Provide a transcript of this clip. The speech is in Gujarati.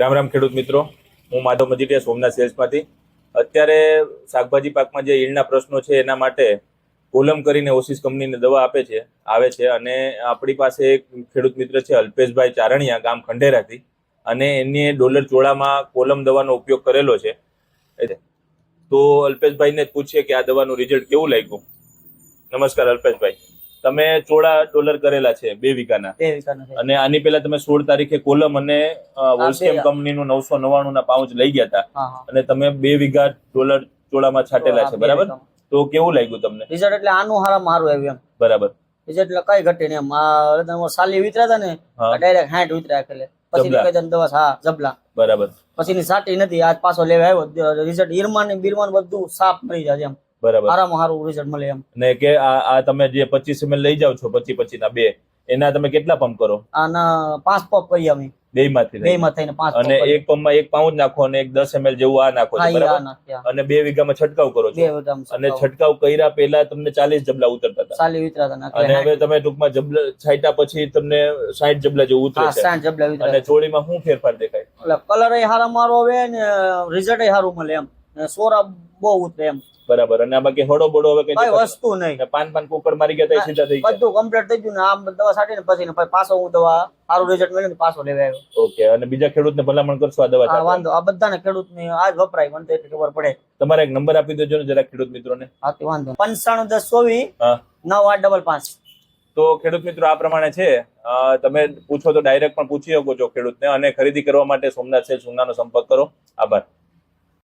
રામ રામ ખેડૂત મિત્રો. હું માધવ મજીટિયા સોમનાથ સેલ્સમાંથી. અત્યારે શાકભાજી પાકમાં જે ઈળના પ્રશ્નો છે એના માટે કોલમ કરીને ઓસિસ કંપનીને દવા આપે છે, આવે છે અને આપણી પાસે એક ખેડૂત મિત્ર છે અલ્પેશભાઈ ચારણિયા ગામ ખંડેરાથી અને એની ડોલર ચોળામાં કોલમ દવાનો ઉપયોગ કરેલો છે. તો અલ્પેશભાઈને પૂછીએ કે આ દવાનું રિઝલ્ટ કેવું લાગ્યું? નમસ્કાર અલ્પેશભાઈ. તમે ચોળા ડોલર કરેલા છે બે વીઘાના. અને આની પેલા તમે સોળ તારીખે કોલમ અને વોલ્સકેમ. કંપનીનું નવસો નવ્વાણું ના પાઉચ લઈ ગયા હતા અને તમે બે વીઘા ડોલર ચોળામાં છાંટેલા છે બરાબર? તો કેવું લાગ્યું તમને? રિઝલ્ટ એટલે આનું હારા મારું આવ્યું એમ. બરાબર. રિઝલ્ટ એટલે કઈ ઘટે નહીં એમ. સાલી વિતરા હતા ને ડાયરેક્ટ હાંઠ વિતરા ખેલે પછી જબલા. દવા હા જબલા. બરાબર. પછીની સાટી નથી આજ પાછો લેવા આવ્યો. રિઝલ્ટ ઈરમાન ને બીરમાન બધું સાફ મળી જાય એમ. બરાબર. હારામાં હારું રિઝલ્ટ મળે એમ. ને કે આ આ તમે જે પચીસ ml લઈ જાઓ છો પચી પચી ના બે એના તમે કેટલા પંપ કરો? આના પાંચ પપ કરીએ અમે. બે માંથી બે માં થઈને પાંચ અને પંપ. એક પંપમાં એક પાઉચ નાખો અને એક દસ એમએલ જેવું આ નાખો બરાબર? અને બે વીઘામાં છંટકાવ કરો છો. અને છંટકાવ. કર્યા પહેલા તમને ચાલીસ જબલા ઉતરતા હતા. હતા અને હવે તમે ટૂંકમાં જબલા છાંટ્યા પછી તમને સાઠ જબલા જેવું ઉતરે છે. સાઠ જબલા અને ચોળીમાં શું ફેરફાર દેખાય? કલર એ હારા મારો આવે ને રિઝલ્ટ એ સારું મળે એમ. સોરા બહુ ઉતરે એમ. બરાબર અને આમાં કે હળો બળો હવે કઈ વસ્તુ નહીં. પાન પાન કુકર મારી ગયા તા સીધા થઈ બધું કમ્પ્લીટ થઈ ગયું ને આમ દવા પછી ને પછી પાછો હું દવા સારું રિઝલ્ટ મળ્યું પાછો લેવા આવ્યો. ઓકે અને બીજા ખેડૂતને ભલામણ કરશો આ દવા હા વાંધો આ બધાને ખેડૂત આ જ વપરાય મને તો એટલી ખબર પડે. તમારે એક નંબર આપી દેજો ને જરા ખેડૂત મિત્રોને. હા તો વાંધો. પંચાણું દસ ચોવીસ નવ આઠ ડબલ પાંચ. તો ખેડૂત મિત્રો આ પ્રમાણે છે. તમે પૂછો તો ડાયરેક્ટ પણ પૂછી શકો છો ખેડૂતને અને ખરીદી કરવા માટે સોમનાથ સેલ સોનાનો સંપર્ક કરો. આભાર.